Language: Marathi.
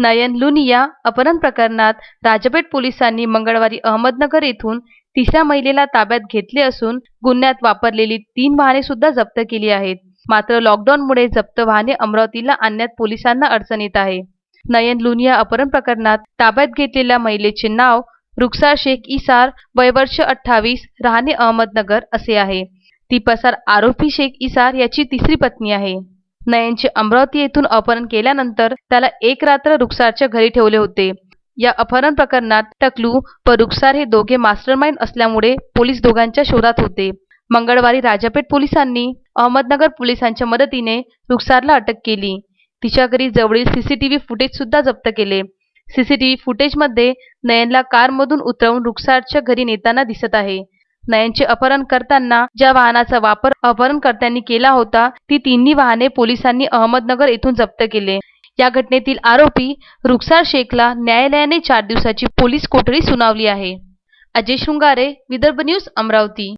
नयन लुनिया अपहरण प्रकरणात राजपेठ पोलिसांनी मंगळवारी अहमदनगर येथून तिसऱ्या महिलेला ताब्यात घेतले असून गुन्ह्यात वापरलेली तीन वाहने सुद्धा जप्त केली आहेत. मात्र लॉकडाऊनमुळे जप्त वाहने अमरावतीला आणण्यात पोलिसांना अडचण येत आहे. नयन लुनिया अपहरण प्रकरणात ताब्यात घेतलेल्या महिलेचे नाव रुक्सार शेख इसार वयवर्ष अठ्ठावीस राहणे अहमदनगर असे आहे. ती पसार आरोपी शेख इसार याची तिसरी पत्नी आहे. नयनचे अमरावती येथून अपहरण केल्यानंतर त्याला एक रात्र रुक्सारच्या घरी ठेवले होते. या अपहरण प्रकरणात टकलू व रुखसार हे दोघे मास्टरमाइंड असल्यामुळे पोलीस दोघांच्या शोधात होते. मंगळवारी राजापेठ पोलिसांनी अहमदनगर पोलिसांच्या मदतीने रुक्सारला अटक केली. तिच्या घरी जवळील सीसीटीव्ही फुटेज सुद्धा जप्त केले. सीसीटीव्ही फुटेजमध्ये नयनला कारमधून उतरवून रुक्सारच्या घरी नेताना दिसत आहे. नयनचे अपहरण करताना ज्या वाहनाचा वापर अपहरणकर्त्यांनी केला होता ती तिन्ही वाहने पोलिसांनी अहमदनगर येथून जप्त केले. या घटनेतील आरोपी रुखसार शेखला न्यायालयाने चार दिवसाची पोलीस कोठडी सुनावली आहे. अजय शृंगारे विदर्भ न्यूज अमरावती.